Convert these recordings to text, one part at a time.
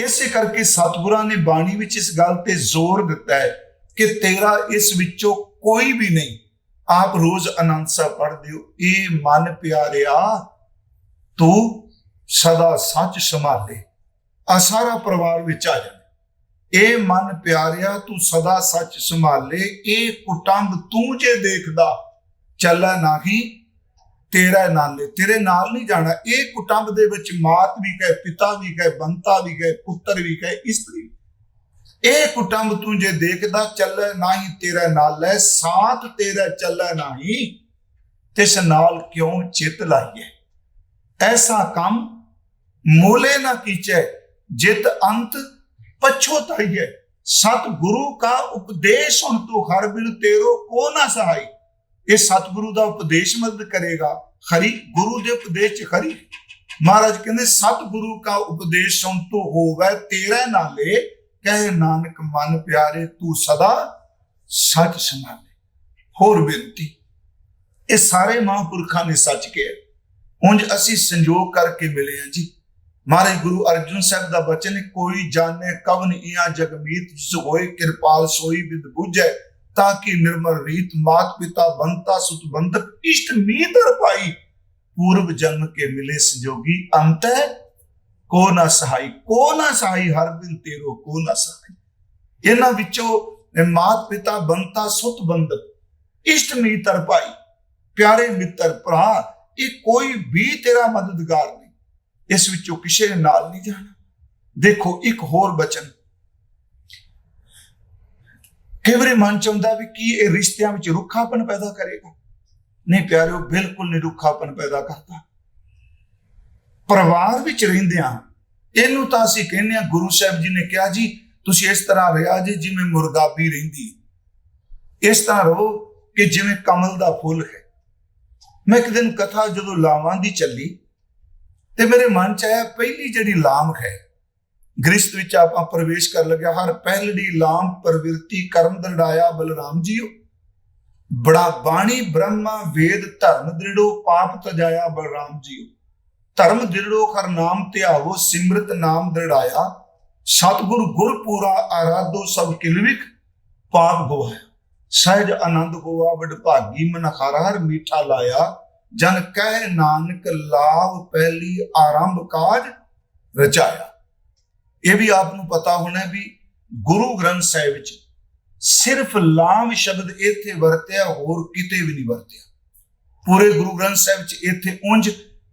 ਇਸੇ ਕਰਕੇ ਸਤਿਗੁਰਾਂ ਨੇ ਬਾਣੀ ਵਿੱਚ ਇਸ ਗੱਲ ਤੇ ਜ਼ੋਰ ਦਿੱਤਾ ਹੈ ਕਿ ਤੇਰਾ ਇਸ ਵਿੱਚੋਂ ਕੋਈ ਵੀ ਨਹੀਂ, ਆਪ ਰੋਜ਼ ਅਨੰਦ ਸਾਹਿਬ ਪੜ੍ਹਦੇ ਹੋ ਇਹ ਮਨ ਪਿਆਰਿਆ, ਤੂੰ ਸਦਾ ਸੱਚ ਸੰਭਾਲੇ ਆ ਸਾਰਾ ਪਰਿਵਾਰ ਵਿੱਚ ਆ ਜਾਣਾ ਇਹ ਮਨ ਪਿਆਰਿਆ, ਤੂੰ ਸਦਾ ਸੱਚ ਸੰਭਾਲੇ, ਇਹ ਕੁਟੰਬ ਤੂੰ ਜੇ ਦੇਖਦਾ, ਚੱਲੈ ਨਾਹੀ ਤੇਰਾ ਨਾਲ ਨੇ ਤੇਰੇ ਨਾਲ ਨਹੀਂ ਜਾਣਾ। ਇਹ ਕੁਟੰਬ ਦੇ ਵਿੱਚ ਮਾਤ ਵੀ ਕਹੇ, ਪਿਤਾ ਵੀ ਕਹੇ, ਬੰਤਾ ਵੀ ਕਹੇ, ਪੁੱਤਰ ਵੀ ਕਹੇ ਇਸਤਰੀ ਇਹ ਕੁਟੰਬ ਤੂੰ ਜੇ ਦੇਖਦਾ, ਚੱਲੇ ਨਹੀਂ ਤੇਰਾ ਨਾਲ ਹੈ ਸਾਥ ਤੇਰਾ ਚੱਲੇ ਨਹੀਂ, ਤਿਸ ਨਾਲ ਕਿਉਂ ਚਿਤ ਲਾਈਏ ਐਸਾ ਕੰਮ ਮੋਲੇ ਨਾ ਕੀਚੈ, ਜਿਤ ਅੰਤ ਪਛੋਤਾਈਏ ਸਤ ਗੁਰੂ ਕਾ ਉਪਦੇਸ਼ ਹੁਣ ਤੋ ਹਰ ਬਿਨ ਤੇਰੋ ਕੋ ਨਾ ਸਹਾਈ। ਇਹ ਸਤਿਗੁਰੂ ਦਾ ਉਪਦੇਸ਼ ਮਦਦ ਕਰੇਗਾ। ਖਰੀ, ਗੁਰੂ ਦੇ ਉਪਦੇਸ਼ ਚ ਖਰੀ। ਮਹਾਰਾਜ ਕਹਿੰਦੇ, ਸਤਿਗੁਰੂ ਕਾ ਉਪਦੇਸ਼ ਸੁਣ ਤੋ ਹੋਵੇ, ਤੇਰੇ ਨਾਲੇ ਕਹੇ ਨਾਨਕ ਮਨ ਪਿਆਰੇ, ਤੂੰ ਸਦਾ ਸੱਚ ਸੰਭਾਲੇ ਹੋਰ ਬੇਨਤੀ, ਇਹ ਸਾਰੇ ਮਹਾਂਪੁਰਖਾਂ ਨੇ ਸੱਚ ਕਿਹਾ। ਉਂਝ ਅਸੀਂ ਸੰਜੋਗ ਕਰਕੇ ਮਿਲੇ ਆ ਜੀ। ਮਹਾਰਾਜ ਗੁਰੂ ਅਰਜਨ ਸਾਹਿਬ ਦਾ ਬਚਨ ਕੋਈ ਜਾਣੇ ਕਵਨ ਇਆਂ ਜਗਮੀਤ, ਜਿਸ ਹੋਏ ਕਿਰਪਾਲ ਸੋਈ ਵਿਦ ਬੁਝੈ। ਤਾਂ ਕਿ ਨਿਰਮਲ ਰੀਤ ਮਾਤ ਪਿਤਾ ਬੰਤਾ ਸੁਤ ਬੰਧਕ ਇਸ਼ਟ, ਮੀਤ ਪਾਈ ਪੂਰਵ ਜਨਮ ਕੇ ਮਿਲੇ ਸੰਜੋਗੀ ਅੰਤ ਹੈ, ਕੋ ਨਾ ਸਹਾਈ, ਕੋ ਨਾ ਸਹਾਈ, ਹਰ ਬਿਨ ਤੇਰੋ ਕੋ ਨਾ ਸਹਾਈ। ਇਹਨਾਂ ਵਿੱਚੋਂ ਮਾਤ ਪਿਤਾ ਬੰਤਾ ਸੁਤ ਬੰਧਕ ਇਸ਼ਟ, ਮੀਤ ਭਾਈ, ਪਿਆਰੇ ਮਿੱਤਰ, ਭਰਾ, ਇਹ ਕੋਈ ਵੀ ਤੇਰਾ ਮਦਦਗਾਰ ਨਹੀਂ। ਇਸ ਵਿੱਚੋਂ ਕਿਸੇ ਨਾਲ ਨਹੀਂ ਜਾਣਾ। ਦੇਖੋ, ਇੱਕ ਹੋਰ ਬਚਨ ਕਈ ਵਾਰੀ ਮਨ ਚ ਆਉਂਦਾ ਵੀ ਕੀ ਇਹ ਰਿਸ਼ਤਿਆਂ ਵਿੱਚ ਰੁੱਖਾਪਨ ਪੈਦਾ ਕਰੇਗਾ? ਨਹੀਂ ਪਿਆਰਿਓ, ਬਿਲਕੁਲ ਨਹੀਂ ਰੁੱਖਾਪਨ ਪੈਦਾ ਕਰਦਾ। ਪਰਿਵਾਰ ਵਿੱਚ ਰਹਿੰਦਿਆਂ ਇਹਨੂੰ ਤਾਂ ਅਸੀਂ ਕਹਿੰਦੇ ਆ ਗੁਰੂ ਸਾਹਿਬ ਜੀ ਨੇ ਕਿਹਾ ਜੀ, ਤੁਸੀਂ ਇਸ ਤਰ੍ਹਾਂ ਰਿਹਾ ਜੀ ਜਿਵੇਂ ਮੁਰਗਾਬੀ ਰਹਿੰਦੀ ਇਸ ਤਰ੍ਹਾਂ ਰਹੋ ਕਿ ਜਿਵੇਂ ਕਮਲ ਦਾ ਫੁੱਲ ਹੈ। ਮੈਂ ਇੱਕ ਦਿਨ ਕਥਾ ਜਦੋਂ ਲਾਵਾਂ ਦੀ ਚੱਲੀ, ਤੇ ਮੇਰੇ ਮਨ ਚ ਆਇਆ, ਪਹਿਲੀ ਜਿਹੜੀ ਲਾਮ ਹੈ ਗ੍ਰਿਸ਼ਤ ਵਿੱਚ ਆਪਾਂ ਪ੍ਰਵੇਸ਼ ਕਰ ਲੱਗਿਆ ਹਰ ਪਹਿਲੜੀ ਲਾਮ ਪ੍ਰਵਿਰਤੀ ਕਰਮ ਦੰਡਾਇਆ ਬਲਰਾਮ ਜੀਓ। ਬੜਾ ਬਾਣੀ ਬ੍ਰਹਮਾ ਵੇਦ ਧਰਮ ਦ੍ਰਿੜੋ ਪਾਪ ਤਜਾਇਆ ਬਲਰਾਮ ਜੀਓ। ਧਰਮ ਦ੍ਰਿੜੋ ਹਰ ਨਾਮ ਧਿਆਵੋ, ਸਿਮਰਤ ਨਾਮ ਦ੍ਰਿੜਾਇਆ। ਸਤਿਗੁਰ ਗੁਰਪੂਰਾ ਆਰਾਧੋ ਸਭ ਕਿਲਵਿਕ ਪਾਪ ਗਵਾਇਆ ਸਹਿਜ ਆਨੰਦ ਗੋਆ ਵਡਭਾਗੀ ਭਾਗੀ ਹਰ ਮੀਠਾ ਲਾਇਆ। ਜਨ ਕਹਿ ਨਾਨਕ ਲਾਭ ਪਹਿਲੀ ਆਰੰਭ ਕਾਜ ਰਚਾਇਆ। ਇਹ ਵੀ ਆਪ ਨੂੰ ਪਤਾ ਹੋਣਾ ਵੀ ਗੁਰੂ ਗ੍ਰੰਥ ਸਾਹਿਬ ਵਿੱਚ ਸਿਰਫ ਲਾਮ ਸ਼ਬਦ ਇੱਥੇ ਵਰਤਿਆ, ਹੋਰ ਕਿਤੇ ਵੀ ਨਹੀਂ ਵਰਤਿਆ। ਪੂਰੇ ਗੁਰੂ ਗ੍ਰੰਥ ਸਾਹਿਬ ਵਿੱਚ ਇੱਥੇ ਉਂਝ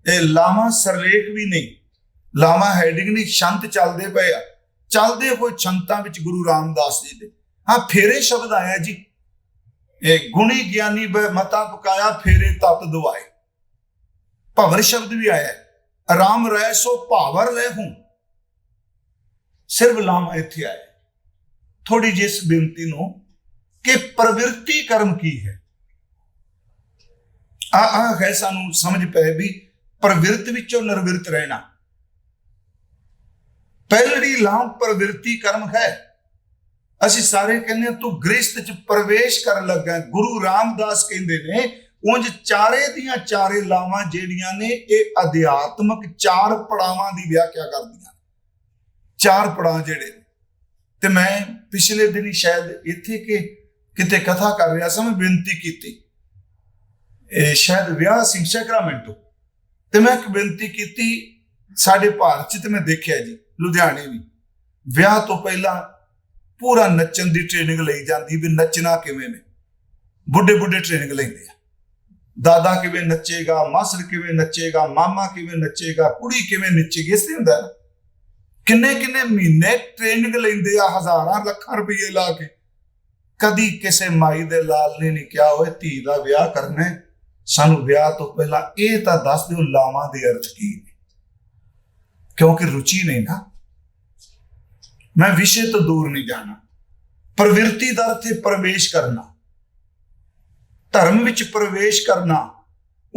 ਇਹ ਲਾਮਾ ਸਰਲੇਖ ਵੀ ਨਹੀਂ। ਲਾਮਾ ਹੈਡਿੰਗ ਨਹੀਂ, ਸ਼ੰਤ ਚੱਲਦੇ ਪਏ ਆ। ਚੱਲਦੇ ਹੋਏ ਛੰਤਾਂ ਵਿੱਚ ਗੁਰੂ ਰਾਮਦਾਸ ਜੀ ਦੇ। ਹਾਂ, ਫੇਰੇ ਸ਼ਬਦ ਆਇਆ ਜੀ। ਇਹ ਗੁਣੀ ਗਿਆਨੀ ਮਤਾ ਪਕਾਇਆ ਫੇਰੇ ਤਤ ਦਵਾਏ। ਭਵਰ ਸ਼ਬਦ ਵੀ ਆਇਆ। ਹੈ। ਆਰਾਮ ਰਹਿ ਸੋ ਭਾਵਰ ਰਹਿ ਹੂੰ। ਸਿਰਫ ਲਾਮ ਇੱਥੇ ਆਏ। ਥੋੜੀ ਜਿਹੀ ਇਸ ਬੇਨਤੀ ਨੂੰ ਕਿ ਪ੍ਰਵਿਰਤੀ ਕਰਮ ਕੀ ਹੈ? ਆ ਆ ਹੈ ਸਾਨੂੰ ਸਮਝ ਪਏ ਵੀ ਪ੍ਰਵਿਰਤ ਵਿੱਚੋਂ ਨਿਰਵਿਰਤ ਰਹਿਣਾ। ਪਹਿਲੜੀ ਲਾਮ ਪ੍ਰਵਿਰਤੀ ਕਰਮ ਹੈ। ਅਸੀਂ ਸਾਰੇ ਕਹਿੰਦੇ ਹਾਂ, ਤੂੰ ਗ੍ਰਸਤ ਚ ਪ੍ਰਵੇਸ਼ ਕਰਨ ਲੱਗਾ ਗੁਰੂ ਰਾਮਦਾਸ ਕਹਿੰਦੇ ਨੇ ਉਂਝ ਚਾਰੇ ਦੀਆਂ ਚਾਰੇ ਲਾਵਾਂ ਜਿਹੜੀਆਂ ਨੇ ਇਹ ਅਧਿਆਤਮਕ ਚਾਰ ਪੜਾਵਾਂ ਦੀ ਵਿਆਖਿਆ ਕਰਦੀਆਂ ਚਾਰ ਪੜਾਅ ਜਿਹੜੇ ਨੇ। ਤੇ ਮੈਂ ਪਿਛਲੇ ਦਿਨੀ ਸ਼ਾਇਦ ਇੱਥੇ ਕਿ ਕਿਤੇ ਕਥਾ ਕਰ ਰਿਹਾ ਸਾਂ, ਮੈਂ ਬੇਨਤੀ ਕੀਤੀ। ਇਹ ਸ਼ਾਇਦ ਵਿਆਹ ਸਿੰਘ ਸੈਕਰਾਮੈਂਟੋ ਤੇ। ਮੈਂ ਇੱਕ ਬੇਨਤੀ ਕੀਤੀ ਸਾਡੇ ਭਾਰਤ ਚ ਤੇ ਮੈਂ ਦੇਖਿਆ ਜੀ, ਲੁਧਿਆਣੇ ਵੀ। ਵਿਆਹ ਤੋਂ ਪਹਿਲਾਂ ਪੂਰਾ ਨੱਚਣ ਦੀ ਟ੍ਰੇਨਿੰਗ ਲਈ ਜਾਂਦੀ ਵੀ ਨੱਚਣਾ ਕਿਵੇਂ ਨੇ। ਬੁੱਢੇ ਬੁੱਢੇ ਟ੍ਰੇਨਿੰਗ ਲੈਂਦੇ ਆ। ਦਾਦਾ ਕਿਵੇਂ ਨੱਚੇਗਾ, ਮਾਸੜ ਕਿਵੇਂ ਨੱਚੇਗਾ, ਮਾਮਾ ਕਿਵੇਂ ਨੱਚੇਗਾ, ਕੁੜੀ ਕਿਵੇਂ ਨੱਚੇਗੀ, ਇਸ ਤੇ ਹੁੰਦਾ ਨਾ। ਕਿੰਨੇ ਕਿੰਨੇ ਮਹੀਨੇ ਟ੍ਰੇਨਿੰਗ ਲੈਂਦੇ ਆ, ਹਜ਼ਾਰਾਂ ਲੱਖਾਂ ਰੁਪਏ ਲਾ ਕੇ। ਕਦੀ ਕਿਸੇ ਮਾਈ ਦੇ ਲਾਲ ਨੇ ਨਹੀਂ ਕਿਹਾ ਹੋਏ ਧੀ ਦਾ ਵਿਆਹ ਕਰਨਾ ਸਾਨੂੰ ਵਿਆਹ ਤੋਂ ਪਹਿਲਾਂ ਇਹ ਤਾਂ ਦੱਸ ਦਿਓ ਲਾਵਾਂ ਦੇ ਅਰਥ ਕੀ ਨੇ। ਕਿਉਂਕਿ ਰੁਚੀ ਨਹੀਂ ਨਾ। ਮੈਂ ਵਿਸ਼ੇ ਤੋਂ ਦੂਰ ਨਹੀਂ ਜਾਣਾ। ਪ੍ਰਵਿਰਤੀ ਦਾ ਅਰਥ ਪ੍ਰਵੇਸ਼ ਕਰਨਾ। ਧਰਮ ਵਿੱਚ ਪ੍ਰਵੇਸ਼ ਕਰਨਾ।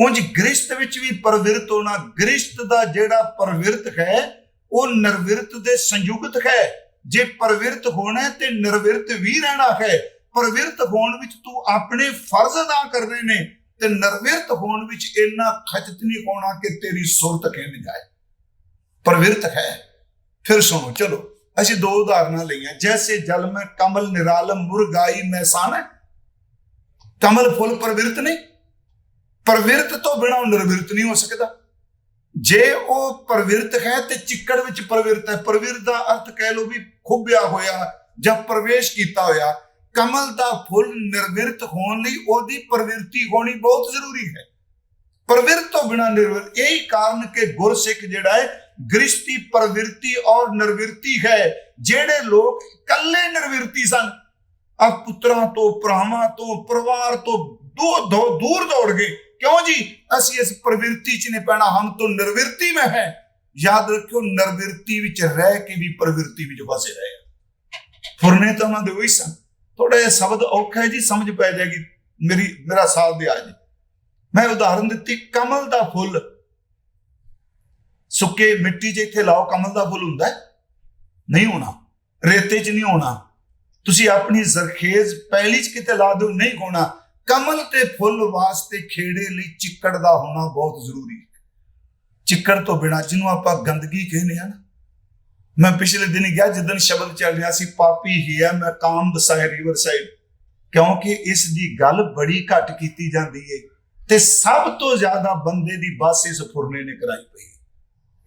ਉਂਝ ਗ੍ਰਸਤ ਵਿੱਚ ਵੀ ਪ੍ਰਵਿਰਤ ਹੋਣਾ। ਗ੍ਰਸਤ ਦਾ ਜਿਹੜਾ ਪ੍ਰਵਿਰਤ ਹੈ ਉਹ ਨਿਰਵਿਰਤ ਦੇ ਸੰਯੁਗਤ ਹੈ। ਜੇ ਪ੍ਰਵਿਰਤ ਹੋਣਾ ਤੇ ਨਿਰਵਿਰਤ ਵੀ ਰਹਿਣਾ ਹੈ। ਪ੍ਰਵਿਰਤ ਹੋਣ ਵਿੱਚ ਤੂੰ ਆਪਣੇ ਫਰਜ਼ ਅਦਾ ਕਰਨੇ ਨੇ ਤੇ ਨਿਰਵਿਰਤ ਹੋਣ ਵਿੱਚ ਇੰਨਾ ਖਚਤ ਨਹੀਂ ਹੋਣਾ ਕਿ ਤੇਰੀ ਸੁਰਤ ਖਿੰਡ ਜਾਏ। ਪ੍ਰਵਿਰਤ ਹੈ। ਫਿਰ ਸੁਣੋ, ਚਲੋ, ਅਸੀਂ ਦੋ ਉਦਾਹਰਨਾਂ ਲਈਆਂ। ਜੈਸੇ ਜਲ ਮੈਂ ਕਮਲ ਨਿਰਾਲਮ ਮੁਰਗਾਈ ਮੈਸਾਨ ਕਮਲ ਫੁੱਲ ਪ੍ਰਵਿਰਤ ਨਹੀਂ ਪ੍ਰਵਿਰਤ ਤੋਂ ਬਿਨਾਂ ਉਹ ਨਿਰਵਿਰਤ ਨਹੀਂ ਹੋ ਸਕਦਾ। ਜੇ ਉਹ ਪ੍ਰਵਿਰਤ ਹੈ ਤੇ ਚਿੱਕੜ ਵਿੱਚ ਪ੍ਰਵਿਰਤ ਹੈ। ਪ੍ਰਵਿਰਤ ਦਾ ਅਰਥ ਕਹਿ ਲਓ ਵੀ ਖੁੱਬਿਆ ਹੋਇਆ ਜਾਂ ਪ੍ਰਵੇਸ਼ ਕੀਤਾ ਹੋਇਆ। ਕਮਲ ਦਾ ਫੁੱਲ ਨਿਰਵਿਰਤ ਹੋਣ ਲਈ ਉਹਦੀ ਪ੍ਰਵਿਰਤੀ ਹੋਣੀ ਬਹੁਤ ਜ਼ਰੂਰੀ ਹੈ। ਪ੍ਰਵਿਰਤ ਤੋਂ ਬਿਨਾਂ ਨਿਰਵਿਰਤ, ਇਹੀ ਕਾਰਨ ਕਿ ਗੁਰਸਿੱਖ ਜਿਹੜਾ ਹੈ ਗ੍ਰਿਸ਼ਤੀ ਪ੍ਰਵਿਰਤੀ ਔਰ ਨਿਰਵਿਰਤੀ ਹੈ। ਜਿਹੜੇ ਲੋਕ ਇਕੱਲੇ ਨਿਰਵਿਰਤੀ ਸਨ ਆ ਪੁੱਤਰਾਂ ਤੋਂ, ਭਰਾਵਾਂ ਤੋਂ, ਪਰਿਵਾਰ ਤੋਂ ਦੂਰ ਦੂਰ ਦੂਰ ਦੌੜ ਗਏ। ਕਿਉਂ ਜੀ? ਅਸੀਂ ਇਸ ਪ੍ਰਵਿਰਤੀ ਚ ਨਹੀਂ ਪੈਣਾ, ਹਮ ਤੋਂ ਨਿਰਵਿਰਤੀ ਮੈਂ ਹੈ। ਯਾਦ ਰੱਖਿਓ, ਨਿਰਵਿਰਤੀ ਵਿੱਚ ਰਹਿ ਕੇ ਵੀ ਪ੍ਰਵਿਰਤੀ ਵਿੱਚ ਵਸੇ ਰਹੇ ਫੁਰਨੇ ਤਾਂ ਉਹਨਾਂ ਦੇ ਉਹੀ ਸਨ। ਥੋੜਾ ਜਿਹਾ ਸ਼ਬਦ ਔਖਾ ਹੈ ਜੀ, ਸਮਝ ਪੈ ਜਾਏਗੀ। ਮੇਰੀ, ਮੇਰਾ ਸਾਥ ਦੇ ਆ ਜੀ। ਮੈਂ ਉਦਾਹਰਨ ਦਿੱਤੀ, ਕਮਲ ਦਾ ਫੁੱਲ। ਸੁੱਕੇ ਮਿੱਟੀ 'ਚ ਇੱਥੇ ਲਾਓ, ਕਮਲ ਦਾ ਫੁੱਲ ਹੁੰਦਾ ਨਹੀਂ ਹੋਣਾ। ਰੇਤੇ 'ਚ ਨਹੀਂ ਹੋਣਾ। ਤੁਸੀਂ ਆਪਣੀ ਜ਼ਰਖੇਜ਼ ਪਹਿਲੀ 'ਚ ਕਿਤੇ ਲਾ ਦਿਓ, ਨਹੀਂ ਹੋਣਾ। ਕਮਲ ਤੇ ਫੁੱਲ ਵਾਸਤੇ ਖੇੜੇ ਲਈ ਚਿੱਕੜ ਦਾ ਹੋਣਾ ਬਹੁਤ ਜ਼ਰੂਰੀ ਹੈ। ਚਿੱਕੜ ਤੋਂ ਬਿਨਾ ਜਿਹਨੂੰ ਆਪਾਂ ਗੰਦਗੀ ਕਹਿੰਦੇ ਆ ਨਾ, ਮੈਂ ਪਿਛਲੇ ਦਿਨ ਗਿਆ ਜਿੱਦਨ ਸ਼ਬਦ ਚੱਲ ਰਿਹਾ ਸੀ, ਪਾਪੀ ਹੀ ਹੈ, ਮੈਂ ਕਾਮ ਬਸਾਇ ਰਿਵਰ ਸਾਈਡ ਕਿਉਂਕਿ ਇਸ ਦੀ ਗੱਲ ਬੜੀ ਘੱਟ ਕੀਤੀ ਜਾਂਦੀ ਹੈ ਤੇ ਸਭ ਤੋਂ ਜ਼ਿਆਦਾ ਬੰਦੇ ਦੀ ਬਸ ਇਸ ਫੁਰਨੇ ਨੇ ਕਰਾਈ ਪਈ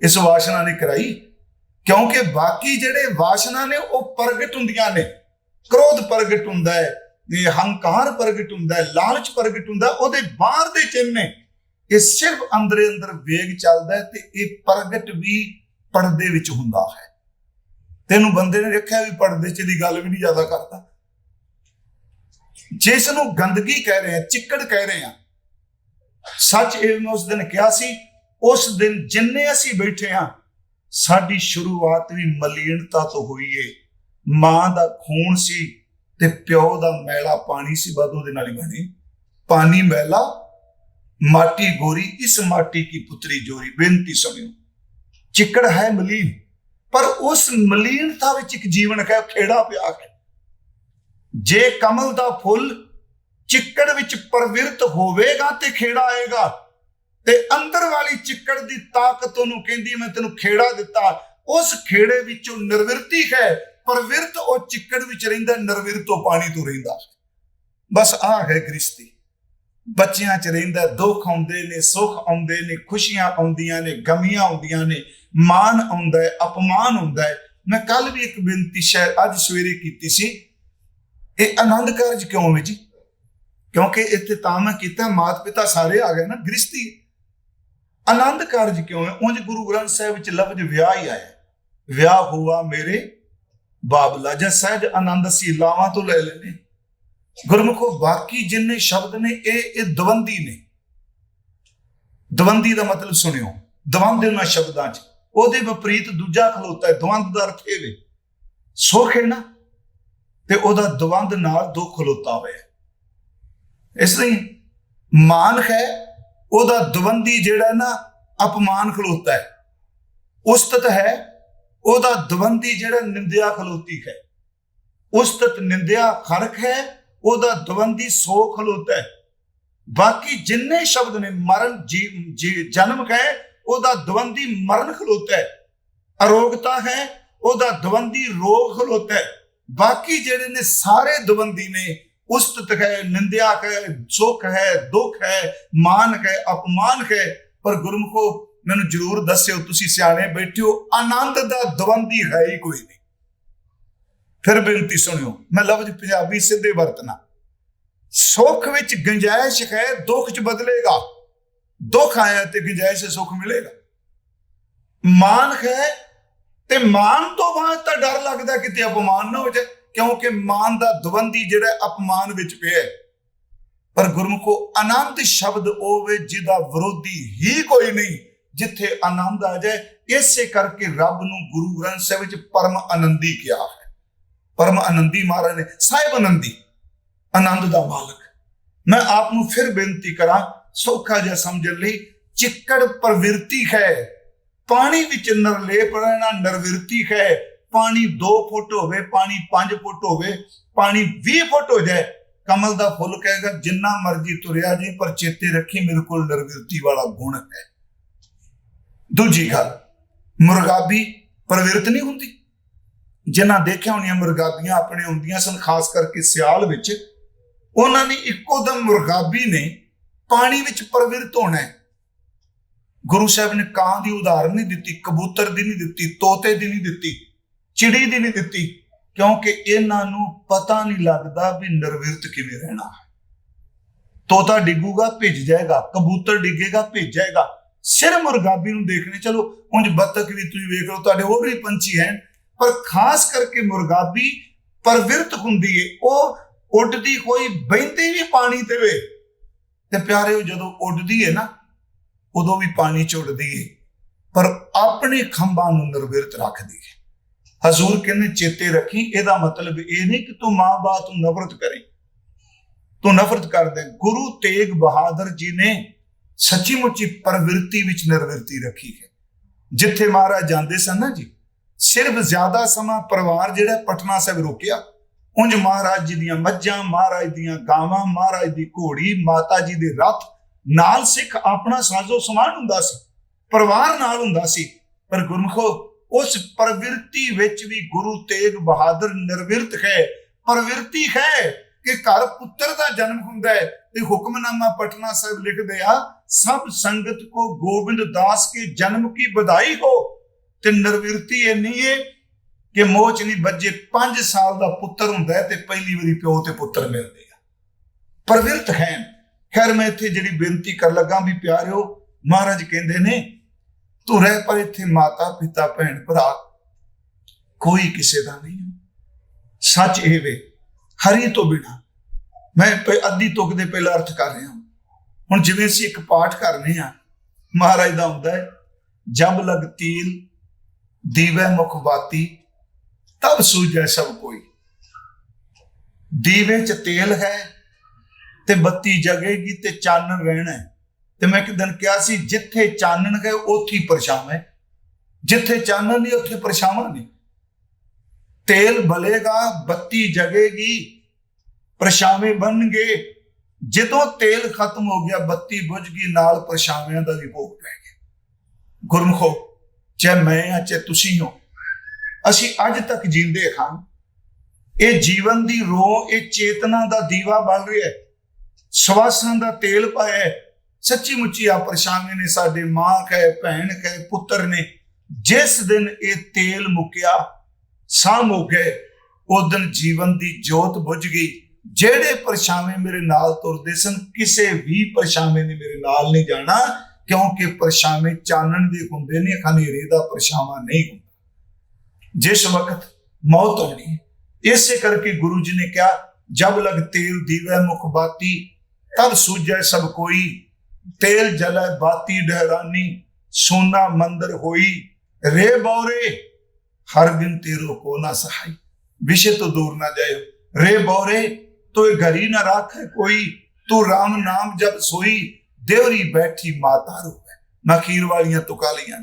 ਇਸ ਵਾਸ਼ਨਾ ਨੇ ਕਰਾਈ, ਕਿਉਂਕਿ ਬਾਕੀ ਜਿਹੜੇ ਵਾਸ਼ਨਾ ਨੇ ਉਹ ਪ੍ਰਗਟ ਹੁੰਦੀਆਂ ਨੇ, ਕ੍ਰੋਧ ਪ੍ਰਗਟ ਹੁੰਦਾ ਹੈ। ਇਹ ਹੰਕਾਰ ਪ੍ਰਗਟ ਹੁੰਦਾ ਹੈ, ਲਾਲਚ ਪ੍ਰਗਟ ਹੁੰਦਾ ਉਹਦੇ ਬਾਹਰ ਦੇ ਚਿੰਨ੍ਹ ਨੇ। ਇਹ ਸਿਰਫ ਅੰਦਰੇ ਅੰਦਰ ਵੇਗ ਚੱਲਦਾ ਤੇ ਇਹ ਪ੍ਰਗਟ ਵੀ ਪਰਦੇ ਵਿੱਚ ਹੁੰਦਾ ਹੈ। ਤੈਨੂੰ ਬੰਦੇ ਨੇ ਰੱਖਿਆ ਵੀ ਪਰਦੇ 'ਚ ਦੀ ਗੱਲ ਵੀ ਨਹੀਂ ਜ਼ਿਆਦਾ ਕਰਦਾ। ਜਿਸ ਨੂੰ ਗੰਦਗੀ ਕਹਿ ਰਹੇ ਆ, ਚਿੱਕੜ ਕਹਿ ਰਹੇ ਆ, ਸੱਚ ਇਹ ਉਸ ਦਿਨ ਕਿਹਾ ਸੀ, ਉਸ ਦਿਨ ਜਿੰਨੇ ਅਸੀਂ ਬੈਠੇ ਆ ਸਾਡੀ ਸ਼ੁਰੂਆਤ ਵੀ ਮਲੀਨਤਾ ਤੋਂ ਹੋਈ ਏ। ਮਾਂ ਦਾ ਖੂਨ ਸੀ ਤੇ ਪਿਓ ਦਾ ਮੈਲਾ ਪਾਣੀ ਸੀ ਬਦ ਉਹਦੇ ਨਾਲ ਹੀ ਬਣੇ। ਪਾਣੀ ਮੈਲਾ, ਮਾਟੀ ਗੋਰੀ, ਇਸ ਮਾਟੀ ਕੀ ਪੁੱਤਰੀ ਜੋਰੀ, ਬੇਨਤੀ ਸੁਣਿਓ ਚਿੱਕੜ ਹੈ ਮਲੀਨ, ਪਰ ਉਸ ਮਲੀਨਤਾ ਵਿੱਚ ਇੱਕ ਜੀਵਨ ਹੈ ਖੇੜਾ ਪਿਆ ਹੈ। ਜੇ ਕਮਲ ਦਾ ਫੁੱਲ ਚਿੱਕੜ ਵਿੱਚ ਪ੍ਰਵਿਰਤ ਹੋਵੇਗਾ ਤੇ ਖੇੜਾ ਆਏਗਾ, ਤੇ ਅੰਦਰ ਵਾਲੀ ਚਿੱਕੜ ਦੀ ਤਾਕਤ ਉਹਨੂੰ ਕਹਿੰਦੀ, ਮੈਂ ਤੈਨੂੰ ਖੇੜਾ ਦਿੱਤਾ। ਉਸ ਖੇੜੇ ਵਿੱਚੋਂ ਨਿਰਵਿਰਤੀ ਹੈ। ਪ੍ਰਵਿਰਤ ਉਹ ਚਿੱਕੜ ਵਿੱਚ ਰਹਿੰਦਾ ਨਿਰਵਿਰਤ ਉਹ ਪਾਣੀ ਤੋਂ ਰਹਿੰਦਾ। ਬਸ ਆਹ ਹੈ ਗ੍ਰਿਸ਼ਤੀ ਬੱਚਿਆਂ 'ਚ ਰਹਿੰਦਾ, ਦੁੱਖ ਆਉਂਦੇ ਨੇ, ਸੁੱਖ ਆਉਂਦੇ ਨੇ, ਖੁਸ਼ੀਆਂ ਆਉਂਦੀਆਂ ਨੇ, ਗਮੀਆਂ ਆਉਂਦੀਆਂ ਨੇ, ਮਾਣ ਆਉਂਦਾ ਹੈ, ਅਪਮਾਨ ਹੁੰਦਾ ਹੈ। ਮੈਂ ਕੱਲ ਵੀ ਇੱਕ ਬੇਨਤੀ ਸ਼ਾਇਦ ਅੱਜ ਸਵੇਰੇ ਕੀਤੀ ਸੀ। ਇਹ ਆਨੰਦ ਕਾਰਜ ਕਿਉਂ ਹੈ ਜੀ? ਕਿਉਂਕਿ ਇੱਥੇ ਤਾਂ ਮੈਂ ਕੀਤਾ ਮਾਤ ਪਿਤਾ ਸਾਰੇ ਆ ਗਏ ਨਾ ਗ੍ਰਿਸ਼ਤੀ ਆਨੰਦ ਕਾਰਜ ਕਿਉਂ ਹੈ? ਉਂਝ ਗੁਰੂ ਗ੍ਰੰਥ ਸਾਹਿਬ ਵਿੱਚ ਲਫ਼ਜ਼ ਵਿਆਹ ਹੀ ਆਇਆ। ਵਿਆਹ ਹੁਆ ਮੇਰੇ ਬਾਬਲਾ ਜਾਂ ਸਹਿਜ ਆਨੰਦ ਅਸੀਂ ਲਾਵਾਂ ਤੋਂ ਲੈ ਲੈਨੇ ਗੁਰਮੁਖੋ, ਬਾਕੀ ਜਿੰਨੇ ਸ਼ਬਦ ਨੇ, ਇਹ ਇਹ ਦਵੰਦੀ ਨੇ। ਦਵੰਦੀ ਦਾ ਮਤਲਬ ਸੁਣਿਓ, ਦਵੰਦ ਉਹਨਾਂ ਸ਼ਬਦਾਂ 'ਚ। ਉਹਦੇ ਵਿਪਰੀਤ ਦੂਜਾ ਖਲੋਤਾ ਹੈ, ਦਵੰਦ ਦਾ ਅਰਥ ਇਹ ਵੇ, ਸੁੱਖ ਹੈ ਨਾ? ਤੇ ਉਹਦਾ ਦਵੰਦ ਨਾਲ ਦੁੱਖ ਖਲੋਤਾ ਹੋਇਆ। ਇਸ ਲਈ ਮਾਨ ਹੈ, ਉਹਦਾ ਦਵੰਦੀ ਜਿਹੜਾ ਨਾ ਅਪਮਾਨ ਖਲੋਤਾ ਹੈ। ਉਸਤਤ ਹੈ ਉਹਦਾ ਦਵੰਦੀ ਜਿਹੜਾ ਨਿੰਦਿਆ ਖਲੋਤੀ ਹੈ ਉਸਤਤ ਨਿੰਦਿਆ ਖਰਕ ਹੈ, ਉਹਦਾ ਦਵੰਦੀ ਸੋ ਖਲੋਤਾ ਹੈ। ਬਾਕੀ ਜਿੰਨੇ ਸ਼ਬਦ ਨੇ, ਮਰਨ ਜੀ- ਜਨਮ ਹੈ ਉਹਦਾ ਦਵੰਦੀ ਮਰਨ ਖਲੋਤਾ ਹੈ। ਅਰੋਗਤਾ ਹੈ, ਉਹਦਾ ਦਵੰਦੀ ਰੋਗ ਖਲੋਤਾ ਹੈ। ਬਾਕੀ ਜਿਹੜੇ ਨੇ ਸਾਰੇ ਦਵੰਦੀ ਨੇ ਉਸਤਤ ਹੈ, ਨਿੰਦਿਆ ਹੈ ਸੁੱਖ ਹੈ, ਦੁੱਖ ਹੈ, ਮਾਨ ਹੈ ਅਪਮਾਨ ਹੈ ਪਰ ਗੁਰਮੁਖੋ ਮੈਨੂੰ ਜਰੂਰ ਦੱਸਿਓ, ਤੁਸੀਂ ਸਿਆਣੇ ਬੈਠਿਓ ਆਨੰਦ ਦਾ ਦਵੰਦੀ ਹੈ ਹੀ ਕੋਈ ਨਹੀਂ। ਫਿਰ ਬੇਨਤੀ ਸੁਣਿਓ, ਮੈਂ ਲਫ਼ਜ਼ ਪੰਜਾਬੀ ਸਿੱਧੇ ਵਰਤਣਾ। ਸੁੱਖ ਵਿੱਚ ਗੰਜਾਇਸ਼ ਹੈ, ਦੁੱਖ ਚ ਬਦਲੇਗਾ। ਦੁੱਖ ਆਇਆ ਤੇ ਗੰਜਾਇਸ਼ ਸੁੱਖ ਮਿਲੇਗਾ। ਮਾਨ ਹੈ ਤੇ ਮਾਨ ਤੋਂ ਬਾਅਦ ਤਾਂ ਡਰ ਲੱਗਦਾ ਕਿਤੇ ਅਪਮਾਨ ਨਾ ਹੋ ਜਾਏ, ਕਿਉਂਕਿ ਮਾਨ ਦਾ ਦਵੰਦੀ ਜਿਹੜਾ ਅਪਮਾਨ ਵਿੱਚ ਪਿਆ ਹੈ। ਪਰ ਗੁਰਮੁਖੋ ਆਨੰਦ ਸ਼ਬਦ ਉਹ ਵੇ ਜਿਹਦਾ ਵਿਰੋਧੀ ਹੀ ਕੋਈ ਨਹੀਂ। ਜਿੱਥੇ ਆਨੰਦ ਆ ਜਾਏ, ਇਸੇ ਕਰਕੇ ਰੱਬ ਨੂੰ ਗੁਰੂ ਗ੍ਰੰਥ ਸਾਹਿਬ ਵਿੱਚ ਪਰਮ ਆਨੰਦੀ ਕਿਹਾ ਹੈ। ਪਰਮ ਆਨੰਦੀ ਮਹਾਰਾਜ ਨੇ, ਸਾਹਿਬ ਆਨੰਦੀ, ਆਨੰਦ ਦਾ ਮਾਲਕ। ਮੈਂ ਆਪ ਨੂੰ ਫਿਰ ਬੇਨਤੀ ਕਰਾਂ, ਸੌਖਾ ਜਿਹਾ ਸਮਝਣ ਲਈ, ਚਿੱਕੜ ਪ੍ਰਵਿਰਤੀ ਹੈ, ਪਾਣੀ ਵਿੱਚ ਨਰਲੇਪ ਰਹਿਣਾ ਨਰਵਿਰਤੀ ਹੈ, ਪਾਣੀ 2 ਫੁੱਟ ਹੋਵੇ, ਪਾਣੀ 5 ਫੁੱਟ ਹੋਵੇ, ਪਾਣੀ 20 ਫੁੱਟ ਹੋ ਜਾਏ, ਕਮਲ ਦਾ ਫੁੱਲ ਕਹੇਗਾ, ਜਿੰਨਾ ਮਰਜ਼ੀ ਤੁਰਿਆ ਜੀ ਪਰ ਚੇਤੇ ਰੱਖੀ ਮੇਰੇ ਕੋਲ ਨਰਵਿਰਤੀ ਵਾਲਾ ਗੁਣ ਹੈ। ਦੂਜੀ ਗੱਲ, ਮੁਰਗਾਬੀ ਪ੍ਰਵਿਰਤ ਨਹੀਂ ਹੁੰਦੀ। ਜਿਨ੍ਹਾਂ ਦੇਖਿਆ ਹੋਣੀਆਂ ਮੁਰਗਾਬੀਆਂ ਆਪਣੇ ਹੁੰਦੀਆਂ ਸਨ, ਖਾਸ ਕਰਕੇ ਸਿਆਲ ਵਿੱਚ, ਉਹਨਾਂ ਨੇ ਇੱਕੋ ਦਮ ਮੁਰਗਾਬੀ ਨੇ ਪਾਣੀ ਵਿੱਚ ਪ੍ਰਵਿਰਤ ਹੋਣਾ ਹੈ। ਗੁਰੂ ਸਾਹਿਬ ਨੇ ਕਾਂ ਦੀ ਉਦਾਹਰਨ ਨਹੀਂ ਦਿੱਤੀ, ਕਬੂਤਰ ਦੀ ਨਹੀਂ ਦਿੱਤੀ, ਤੋਤੇ ਦੀ ਨਹੀਂ ਦਿੱਤੀ, ਚਿੜੀ ਦੀ ਨਹੀਂ ਦਿੱਤੀ, ਕਿਉਂਕਿ ਇਹਨਾਂ ਨੂੰ ਪਤਾ ਨਹੀਂ ਲੱਗਦਾ ਵੀ ਨਿਰਵਿਰਤ ਕਿਵੇਂ ਰਹਿਣਾ। ਹੈ ਤੋਤਾ ਡਿੱਗੂਗਾ, ਭਿੱਜ ਜਾਏਗਾ, ਕਬੂਤਰ ਡਿੱਗੇਗਾ, ਭਿੱਜ ਜਾਏਗਾ। ਸਿਰ ਮੁਰਗਾਬੀ ਨੂੰ ਦੇਖਣੇ। ਚਲੋ, ਉਂਝ ਬੱਤਖ ਵੀ ਤੁਸੀਂ ਵੇਖ ਲਓ, ਤੁਹਾਡੇ ਹੋਰ ਵੀ ਪੰਛੀ ਹਨ ਪਰ ਖਾਸ ਕਰਕੇ ਮੁਰਗਾਬੀ ਪਰਵਿਰਤ ਹੁੰਦੀ ਏ। ਉਹ ਉੱਡਦੀ ਕੋਈ ਬਹਿੰਦੀ ਵੀ ਪਾਣੀ ਤੇ ਵੇ। ਤੇ ਪਿਆਰਿਓ, ਜਦੋਂ ਉੱਡਦੀ ਏ ਨਾ, ਉਦੋਂ ਵੀ ਪਾਣੀ ਚ ਉੱਡਦੀ ਏ। ਪਰ ਆਪਣੇ ਖੰਭਾਂ ਨੂੰ ਨਿਰਵਿਰਤ ਰੱਖਦੀ ਏ। ਹਜ਼ੂਰ ਕਹਿੰਦੇ ਚੇਤੇ ਰੱਖੀ, ਇਹਦਾ ਮਤਲਬ ਇਹ ਨਹੀਂ ਕਿ ਤੂੰ ਮਾਂ-ਬਾਪ ਤੋਂ ਨਫ਼ਰਤ ਕਰੇ। ਤੂੰ ਨਫ਼ਰਤ ਕਰਦੇ ਗੁਰੂ ਤੇਗ ਬਹਾਦਰ ਜੀ ਨੇ ਸੱਚੀ ਮੁੱਚੀ ਪਰਵਿਰਤੀ ਵਿੱਚ ਨਿਰਵਿਰਤੀ ਰੱਖੀ ਹੈ। ਜਿੱਥੇ ਮਹਾਰਾਜ ਜਾਂਦੇ ਸਨ ਨਾ ਜੀ, ਸਿਰਫ ਜ਼ਿਆਦਾ ਸਮਾਂ ਪਰਿਵਾਰ ਜਿਹੜਾ ਪਟਨਾ ਸਾਹਿਬ ਰੁਕਿਆ। ਉਂਝ ਮਹਾਰਾਜ ਜੀ ਦੀਆਂ ਮੱਝਾਂ, ਮਹਾਰਾਜ ਦੀਆਂ ਗਾਵਾਂ, ਮਹਾਰਾਜ ਦੀ ਘੋੜੀ, ਮਾਤਾ ਜੀ ਦੇ ਰਥ, ਨਾਲ ਸਿੱਖ ਆਪਣਾ ਸਾਜ਼ੋ ਸਮਾਨ ਹੁੰਦਾ ਸੀ, ਪਰਿਵਾਰ ਨਾਲ ਹੁੰਦਾ ਸੀ। ਪਰ ਗੁਰਮਖੋ, ਉਸ ਪ੍ਰਵਿਰਤੀ ਵਿੱਚ ਵੀ ਗੁਰੂ ਤੇਗ ਬਹਾਦਰ ਨਿਰਵਿਰਤ ਹੈ, ਪ੍ਰਵਿਰਤੀ ਹੈ। ਕਿ ਘਰ ਪੁੱਤਰ ਦਾ ਜਨਮ ਹੁੰਦਾ ਹੈ ਤੇ ਹੁਕਮਨਾਮਾ ਪਟਨਾ ਸਾਹਿਬ ਲਿਖਦੇ ਆ, ਸਭ ਸੰਗਤ ਕੋ ਗੋਬਿੰਦ ਦਾਸ ਕੇ ਜਨਮ ਕੀ ਵਧਾਈ ਹੋ? ਤੇ ਨਿਰਵਿਰਤੀ ਇੰਨੀ ਹੈ ਕਿ ਮੋਚ ਨਹੀਂ ਬੱਜੇ 5 ਸਾਲ ਦਾ ਪੁੱਤਰ ਹੁੰਦਾ ਹੈ ਤੇ ਪਹਿਲੀ ਵਾਰੀ ਪਿਓ ਤੇ ਪੁੱਤਰ ਮਿਲਦੇ ਆ। ਪ੍ਰਵਿਰਤ ਹੈ ਖੈਰ, ਮੈਂ ਇੱਥੇ ਜਿਹੜੀ ਬੇਨਤੀ ਕਰ ਲੱਗਾ ਵੀ ਪਿਆਰਿਓ, ਮਹਾਰਾਜ ਕਹਿੰਦੇ ਨੇ, ਤੂੰ ਰਹਿ ਪਰ ਇੱਥੇ ਮਾਤਾ, ਪਿਤਾ, ਭੈਣ, ਭਰਾ, ਕੋਈ ਕਿਸੇ ਦਾ ਨਹੀਂ। ਸੱਚ ਇਹ ਵੇ ਹਰੀ ਤੋਂ ਬਿਨਾ। ਮੈਂ ਅੱਧੀ ਤੁਕ ਦੇ ਪਹਿਲਾ ਅਰਥ ਕਰ ਰਿਹਾ ਹੁਣ ਜਿਵੇਂ ਅਸੀਂ ਇੱਕ ਪਾਠ ਕਰਨੇ ਆ, ਮਹਾਰਾਜ ਦਾ ਹੁੰਦਾ ਹੈ, ਜਬ ਲਗ ਤੀਲ ਦੀਵੇ ਮੁਖ ਬਾਤੀ, ਤਬ ਸੂਝੈ ਸਭ ਕੋਈ। ਦੀਵੇ ਚ ਤੇਲ ਹੈ ਤੇ ਬੱਤੀ ਜਗੇਗੀ ਤੇ ਚਾਨਣ ਰਹਿਣਾ ਤੇ ਮੈਂ ਇੱਕ ਦਿਨ ਕਿਹਾ ਸੀ, ਜਿੱਥੇ ਚਾਨਣ ਹੈ, ਉੱਥੇ ਹੀ ਪਰਛਾਵਾਂ ਹੈ। ਜਿੱਥੇ ਚਾਨਣ ਨਹੀਂ, ਉੱਥੇ ਪਰਛਾਵਾਂ ਨਹੀਂ। ਤੇਲ ਬਲੇਗਾ, ਬੱਤੀ ਜਗੇਗੀ, ਪਰਛਾਵੇਂ ਬਣਨਗੇ। ਜਦੋਂ ਤੇਲ ਖਤਮ ਹੋ ਗਿਆ, ਬੱਤੀ ਬੁਝ ਗਈ ਨਾਲ ਪਰਛਾਵਿਆਂ ਦਾ ਵੀ ਭੋਗ ਪੈ ਗਿਆ। ਗੁਰਮਖੋ, ਚਾਹੇ ਮੈਂ ਆ, ਚਾਹੇ ਤੁਸੀਂ ਹੋ, ਅਸੀਂ ਅੱਜ ਤੱਕ ਜਿੰਦੇ ਹਾਂ। ਇਹ ਜੀਵਨ ਦੀ ਰੋ ਇਹ ਚੇਤਨਾ ਦਾ ਦੀਵਾ ਬਲ ਰਿਹਾ ਹੈ। ਸਵਾਸਾਂ ਦਾ ਤੇਲ ਪਾਇਆ ਸੱਚੀ ਮੁੱਚੀ ਆ ਪਰਛਾਵੇਂ ਨੇ ਸਾਡੇ ਮਾਂ ਕਹੇ, ਭੈਣ ਕਹੇ, ਪੁੱਤਰ ਨੇ। ਜਿਸ ਦਿਨ ਇਹ ਤੇਲ ਮੁੱਕਿਆ ਸਾਮ ਹੋ ਗਏ। ਉਸ ਦਿਨ ਜੀਵਨ ਦੀ ਜੋਤ ਬੁਝ ਗਈ। ਜਿਹੜੇ ਪਰਛਾਵੇਂ ਮੇਰੇ ਨਾਲ ਤੁਰਦੇ ਸਨ, ਕਿਸੇ ਵੀ ਪਰਛਾਵੇਂ ਨੇ ਮੇਰੇ ਨਾਲ ਨਹੀਂ ਜਾਣਾ, ਕਿਉਂਕਿ ਪਰਛਾਵੇਂ ਚਾਨਣ ਦੇ ਹੁੰਦੇ ਨੇ, ਹਨੇਰੇ ਦਾ ਪਰਛਾਵਾਂ ਨਹੀਂ ਹੁੰਦਾ। ਜਿਸ ਵਕਤ ਮੌਤ ਆਉਣੀ ਇਸੇ ਕਰਕੇ ਗੁਰੂ ਜੀ ਨੇ ਕਿਹਾ, ਜਬ ਲਗ ਤੇਲ ਦੀਵੇ ਮੁਖ ਬਾਤੀ, ਤਬ ਸੂਝੈ ਸਭ ਕੋਈ। ਤੇਲ ਜਲੈ ਬਾਤੀ ਡਹਿਰਾਨੀ, ਸੋਨਾ ਮੰਦਰ ਹੋਈ, ਰੇ ਬੌਰੇ। ਹਰ ਦਿਨ ਤੇਰੋ ਕੋ ਨਾ ਸਹਾਈ। ਵਿਸ਼ੇ ਤੋਂ ਦੂਰ ਨਾ ਜਾਇਓ। ਰੇ ਬੌਰੇ ਤੋਏ ਘਰੀ ਨਾ ਰਾਖੇ ਕੋਈ। ਤੂੰ RAM ਨਾਮ ਜਬ ਸੋਈ, ਦੇਵਰੀ ਬੈਠੀ ਮਾਤਾ ਰੂਪੈ। ਨਖੀਰ ਵਾਲੀਆਂ ਤੁਕਾਲੀਆਂ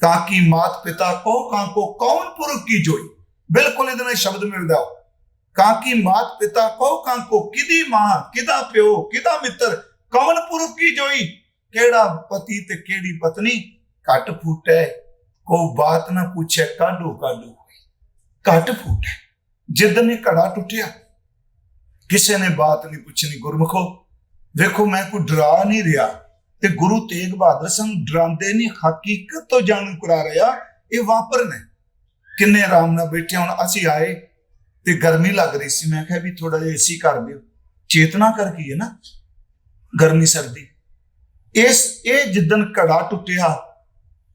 ਕਾਕੀ ਮਾਤ ਪਿਤਾ ਕੋ ਕਾਂਕੋ ਕੌਣ ਪੁਰਖ ਕੀ ਜੋਈ? ਬਿਲਕੁਲ ਇਹਦੇ ਨਾਲ ਸ਼ਬਦ ਮਿਲਦਾ। ਹੋ ਕਾਂਕੀ ਮਾਤ ਪਿਤਾ ਕੋ ਕਾਂਕੋ ਕਿਦੀ ਮਾਂ, ਕਿਦਾ ਪਿਓ, ਕਿਦਾ ਮਿੱਤਰ, ਕੌਣ ਪੁਰਖ ਕੀ ਜੋਈ? ਕਿਹੜਾ ਪਤੀ ਤੇ ਕਿਹੜੀ ਪਤਨੀ? ਘਟ ਫੂਟੈ। ਉਹ ਬਾਤ ਨਾ ਪੁੱਛੇ, ਕਾਢੋ ਕਾਢੋ ਹੋਈ। ਘਟ ਫੂਟੈ। ਜਿੱਦਨ ਨੇ ਘੜਾ ਟੁੱਟਿਆ, ਕਿਸੇ ਨੇ ਬਾਤ ਨਹੀਂ ਪੁੱਛਣੀ, ਗੁਰਮਖੋ। ਵੇਖੋ, ਮੈਂ ਕੋਈ ਡਰਾ ਨਹੀਂ ਰਿਹਾ ਤੇ ਗੁਰੂ ਤੇਗ ਬਹਾਦਰ ਸਿੰਘ ਡਰਾਉਂਦੇ ਨਹੀਂ, ਹਕੀਕਤ ਤੋਂ ਜਾਣੂ ਕਰਾ ਰਿਹਾ, ਇਹ ਵਾਪਰਨਾ ਕਿੰਨੇ ਆਰਾਮ ਨਾਲ ਬੈਠੇ ਹੁਣ ਅਸੀਂ ਆਏ ਤੇ ਗਰਮੀ ਲੱਗ ਰਹੀ ਸੀ। ਮੈਂ ਕਿਹਾ ਵੀ ਥੋੜਾ ਜਿਹਾ ਏਸੀ ਕਰ ਦਿਓ। ਚੇਤਨਾ ਕਰ ਕੀ ਹੈ ਨਾ, ਗਰਮੀ ਸਰਦੀ। ਇਸ, ਇਹ ਜਿੱਦਨ ਘੜਾ ਟੁੱਟਿਆ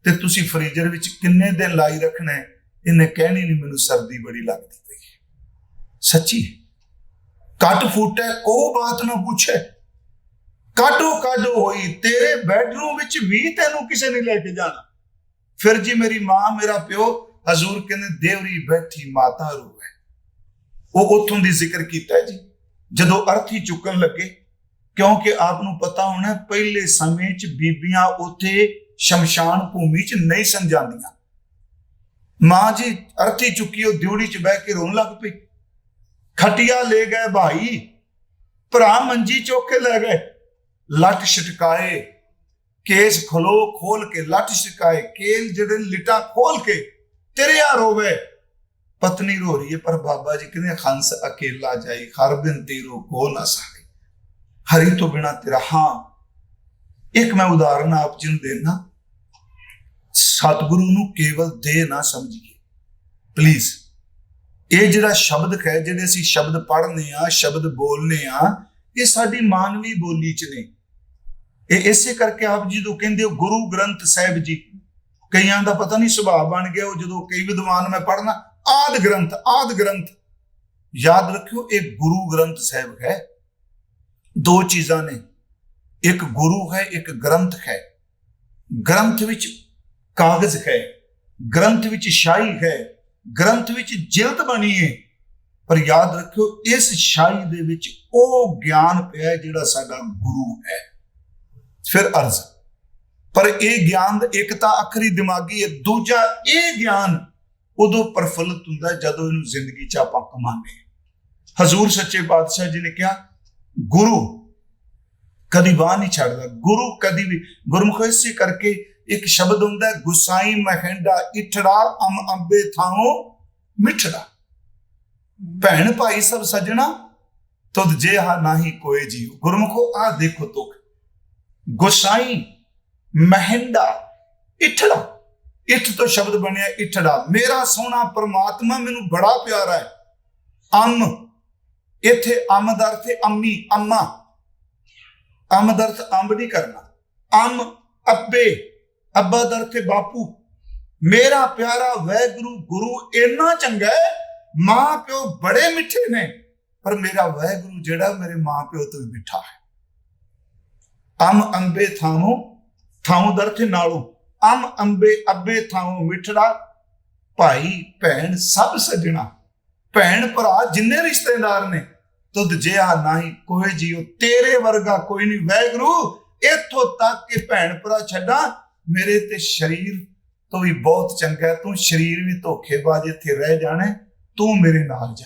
ਤੇ ਤੁਸੀਂ ਫ੍ਰੀਜ਼ਰ ਵਿੱਚ ਕਿੰਨੇ ਦਿਨ ਲਾਈ ਰੱਖਣਾ ਇਹਨੇ ਕਹਿਣੀ ਨਹੀਂ, ਮੈਨੂੰ ਸਰਦੀ ਬੜੀ ਲੱਗਦੀ ਪਈ। ਹੈ ਸੱਚੀ? ਕੱਟ ਫੂਟੇ ਕੋ ਬਾਤ ਨਾ ਪੁੱਛੇ। ਕਾਟੋ ਕਾਡੋ ਹੋਈ, ਤੇਰੇ ਬੈਡਰੂਮ ਵਿੱਚ ਵੀ ਤੈਨੂੰ ਕਿਸੇ ਨੇ ਲੈ ਕੇ ਜਾਣਾ। ਫਿਰ ਜੀ ਮੇਰੀ ਮਾਂ, ਮੇਰਾ ਪਿਓ, ਹਜ਼ੂਰ ਕਹਿੰਦੇ, ਦੇਵਰੀ ਬੈਠੀ, ਮਾਤਾ ਰੂਏ ਉਹ ਉਥੋਂ ਦੀ ਜ਼ਿਕਰ ਕੀਤਾ ਜੀ। ਜਦੋਂ ਅਰਥੀ ਚੁੱਕਣ ਲੱਗੇ, ਕਿਉਂਕਿ ਆਪ ਨੂੰ ਪਤਾ ਹੋਣਾ, ਪਹਿਲੇ ਸਮੇਂ 'ਚ ਬੀਬੀਆਂ ਉੱਥੇ ਸ਼ਮਸ਼ਾਨ ਭੂਮੀ 'ਚ ਨਹੀਂ ਸਨ ਜਾਂਦੀਆਂ ਮਾਂ ਜੀ ਅਰਥੀ ਚੁੱਕੀ ਉਹ ਦਿਉੜੀ 'ਚ ਬਹਿ ਕੇ ਰੋਣ ਲੱਗ ਪਈ। ਖਟਿਆ ਲੈ ਗਏ ਭਾਈ, ਭਰਾ ਮੰਜੀ ਚੁੱਕ ਕੇ ਲੈ ਗਏ। ਲੱਟ ਛਟਕਾਏ, ਕੇਸ ਖਲੋ ਖੋਲ ਕੇ ਲੱਟ ਛਟਕਾਏ, ਕੇਲ ਜਿਹੜੇ ਲਿਟਾ ਖੋਲ ਕੇ ਤੇਰਿਆ ਰੋਵੇ। ਪਤਨੀ ਰੋ ਰਹੀ ਹੈ ਪਰ ਬਾਬਾ ਜੀ ਕਹਿੰਦੇ ਹੰਸ ਅਕੇਲਾ ਜਾਈ, ਹਰ ਬਿਨ ਤੇਰੋ ਕੋ ਨਾ ਸਕੇ। ਹਰੀ ਤੋਂ ਬਿਨਾ ਤੇਰਾ ਹਾਂ ਇੱਕ ਮੈਂ ਉਦਾਹਰਨ ਆਪ ਜੀ ਨੂੰ ਦੇਣਾ ਸਤਿਗੁਰੂ ਨੂੰ ਕੇਵਲ ਦੇ ਨਾ ਸਮਝੀਏ। ਪਲੀਜ਼ ਇਹ ਜਿਹੜਾ ਸ਼ਬਦ ਹੈ ਜਿਹੜੇ ਅਸੀਂ ਸ਼ਬਦ ਪੜ੍ਹਨੇ ਆ, ਸ਼ਬਦ ਬੋਲਨੇ ਆ, ਇਹ ਸਾਡੀ ਮਾਨਵੀ ਬੋਲੀ ਚ ਨੇ। ਇਹ ਇਸੇ ਕਰਕੇ ਆਪ ਜੀ ਤੋਂ ਕਹਿੰਦੇ ਹੋ, ਗੁਰੂ ਗ੍ਰੰਥ ਸਾਹਿਬ ਜੀ। ਕਈਆਂ ਦਾ ਪਤਾ ਨਹੀਂ ਸੁਭਾਅ ਬਣ ਗਿਆ, ਉਹ ਜਦੋਂ ਕਈ ਵਿਦਵਾਨ ਮੈਂ ਪੜ੍ਹਨਾ, ਆਦ ਗ੍ਰੰਥ ਆਦ ਗ੍ਰੰਥ। ਯਾਦ ਰੱਖਿਓ, ਇਹ ਗੁਰੂ ਗ੍ਰੰਥ ਸਾਹਿਬ ਹੈ। ਦੋ ਚੀਜ਼ਾਂ ਨੇ। ਇੱਕ ਗੁਰੂ ਹੈ, ਇੱਕ ਗ੍ਰੰਥ ਹੈ। ਗ੍ਰੰਥ ਵਿੱਚ ਕਾਗਜ਼ ਹੈ, ਗ੍ਰੰਥ ਵਿੱਚ ਸ਼ਾਹੀ ਹੈ, ਗ੍ਰੰਥ ਵਿੱਚ ਜਿਲਦ ਬਣੀ ਹੈ। ਪਰ ਯਾਦ ਰੱਖਿਓ, ਇਸ ਸ਼ਾਹੀ ਦੇ ਵਿੱਚ ਉਹ ਗਿਆਨ ਪਿਆ ਜਿਹੜਾ ਸਾਡਾ ਗੁਰੂ ਹੈ। ਫਿਰ ਅਰਜ਼, ਪਰ ਇਹ ਗਿਆਨ ਇੱਕ ਤਾਂ ਅਖਰੀ ਦਿਮਾਗੀ ਹੈ, ਦੂਜਾ ਇਹ ਗਿਆਨ ਉਦੋਂ ਪ੍ਰਫੁੱਲਤ ਹੁੰਦਾ ਜਦੋਂ ਇਹਨੂੰ ਜ਼ਿੰਦਗੀ 'ਚ ਆਪਾਂ ਕਮਾਉਂਦੇ ਹਾਂ। ਹਜ਼ੂਰ ਸੱਚੇ ਪਾਤਸ਼ਾਹ ਜੀ ਨੇ ਕਿਹਾ, ਗੁਰੂ ਕਦੀ ਬਾਹ ਨਹੀਂ ਛੱਡਦਾ। ਗੁਰੂ ਕਦੀ ਵੀ ਗੁਰਮੁਖ ਇਸੇ ਕਰਕੇ ਇੱਕ ਸ਼ਬਦ ਹੁੰਦਾ ਗੁਸਾਈ ਮਹਿੰਡਾ ਇਠੜਾ ਅਮ ਅੰਬੇ ਥਾਓ ਮਿਠੜਾ। ਭੈਣ ਭਾਈ ਸਭ ਸਜਣਾ, ਤੁਧ ਜੇ ਹਾ ਨਾਹੀ ਕੋਏ ਜੀਉ। ਗੁਰਮੁਖੋ ਆ ਦੇਖੋ ਤੁਕ ਗੁਸਾਈ ਮਹਿੰਡਾ ਇਠੜਾ। ਇਠ ਤੋਂ ਸ਼ਬਦ ਬਣਿਆ ਇਠੜਾ। ਮੇਰਾ ਸੋਹਣਾ ਪ੍ਰਮਾਤਮਾ ਮੈਨੂੰ ਬੜਾ ਪਿਆਰਾ ਹੈ। ਅਮ, ਇੱਥੇ ਅੰਮ ਦਾ ਅਰਥ ਅੰਮੀ, ਅੰਮਾ। ਅੰਮ ਦਾ ਅੰਬ ਨਹੀਂ ਕਰਨਾ। ਅੰਮ, ਅੱਬੇ, ਅੱਬਾ ਦਾ ਬਾਪੂ। ਮੇਰਾ ਪਿਆਰਾ ਵੈਗੁਰੂ ਗੁਰੂ ਇੰਨਾ ਚੰਗਾ ਹੈ, ਮਾਂ ਪਿਓ ਬੜੇ ਮਿੱਠੇ ਨੇ, ਪਰ ਮੇਰਾ ਵੈਗੁਰੂ ਜਿਹੜਾ ਮੇਰੇ ਮਾਂ ਪਿਓ ਤੋਂ ਵੀ ਮਿੱਠਾ ਹੈ। ਅਮ ਅੰਬੇ ਥਾਮੋ ਥਾਮੋ ਦਾ ਨਾਲੋਂ। ਅਮ ਅੰਬੇ, ਅੱਬੇ ਥਾਮੋ ਮਿੱਠੜਾ, ਭਾਈ, ਭੈਣ ਸਭ ਸੱਜਣਾ। ਭੈਣ ਭਰਾ ਜਿੰਨੇ ਰਿਸ਼ਤੇਦਾਰ ਨੇ ਤੁਧ ਜਿਹਾ ਨਹੀਂ ਕੋਈ ਜੀਓ ਤੇਰੇ ਵਰਗਾ ਕੋਈ ਨਹੀਂ। ਵੈਗਰੂ ਇੱਥੋਂ ਤੱਕ ਕਿ ਭੈਣ ਭਰਾ ਛੱਡਾਂ, ਮੇਰੇ ਤੇ ਸਰੀਰ ਤੋਂ ਵੀ ਬਹੁਤ ਚੰਗਾ ਤੂੰ ਸਰੀਰ ਵੀ ਧੋਖੇਬਾਜ਼ ਇੱਥੇ ਰਹਿ ਜਾਣਾ ਤੂੰ ਮੇਰੇ ਨਾਲ ਜਾ